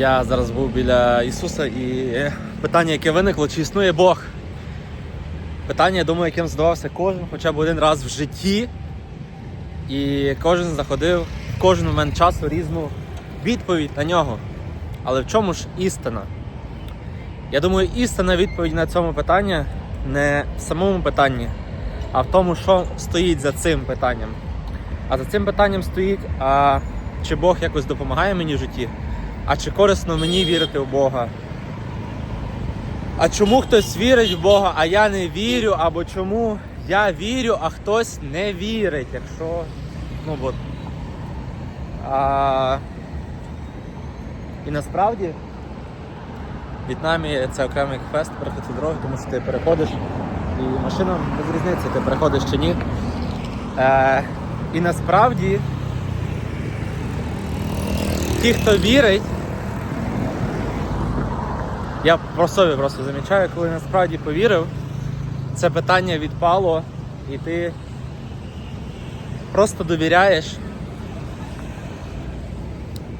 Я зараз був біля Ісуса і питання, яке виникло, чи існує Бог. Питання, я думаю, яким задавався кожен хоча б один раз в житті. І кожен знаходив в кожен момент часу різну відповідь на нього. Але в чому ж істина? Я думаю, істина відповідь на цьому питання не в самому питанні, а в тому, що стоїть за цим питанням. А за цим питанням стоїть, а чи Бог якось допомагає мені в житті, а чи корисно мені вірити в Бога. А чому хтось вірить в Бога, а я не вірю, або чому я вірю, а хтось не вірить, якщо. Ну от. А... І насправді в В'єтнамі це окремий квест перехід дороги, тому що ти переходиш і машина без різниці, ти переходиш чи ні. Е, і насправді ті, хто вірить, я про собі просто замічаю, коли насправді повірив, це питання відпало, і ти просто довіряєш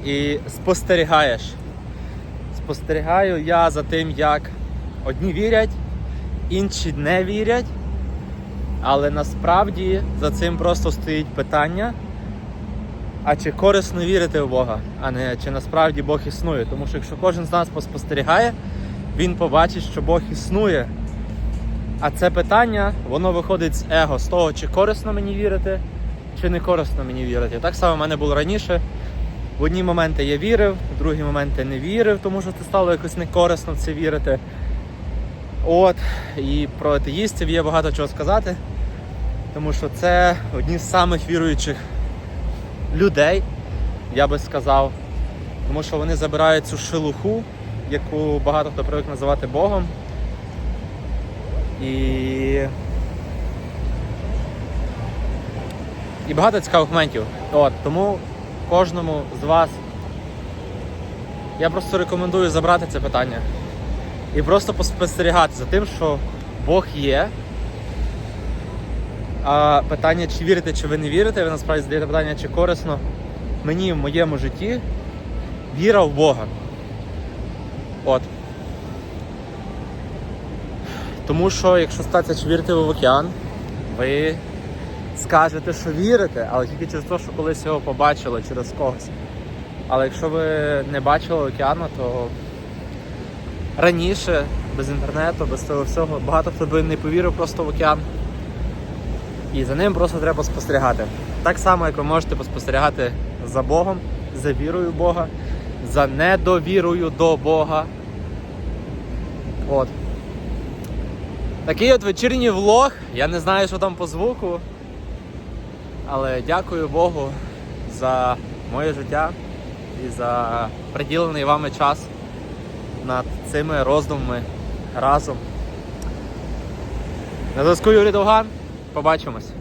і спостерігаєш. Спостерігаю я за тим, як одні вірять, інші не вірять, але насправді за цим просто стоїть питання. А чи корисно вірити в Бога, а не чи насправді Бог існує. Тому що якщо кожен з нас поспостерігає, він побачить, що Бог існує. А це питання, воно виходить з его, з того, чи корисно мені вірити, чи не корисно мені вірити. Так само в мене було раніше. В одні моменти я вірив, в другі моменти не вірив, тому що це стало якось некорисно в це вірити. От, і про атеїстів є багато чого сказати, тому що це одні з самих віруючих людей, я би сказав. Тому що вони забирають цю шелуху, яку багато хто привик називати Богом. І. І багато цікавих моментів. От, тому кожному з вас я просто рекомендую забрати це питання і просто поспостерігати за тим, що Бог є. А питання, чи вірите, чи ви не вірите, ви насправді задаєте питання, чи корисно мені в моєму житті віра в Бога. От. Тому що, якщо статися, чи вірите ви в океан, ви скажете, що вірите, але тільки через те, що колись його побачили через когось. Але якщо ви не бачили океану, то раніше, без інтернету, без того всього, багато хто би не повірив просто в океан. І за ним просто треба спостерігати. Так само, як ви можете поспостерігати за Богом, за вірою Бога, за недовірою до Бога. От. Такий от вечірній влог. Я не знаю, що там по звуку. Але дякую Богу за моє життя і за приділений вами час над цими роздумами разом. На зв'язку Юрій Довган. Побачимось.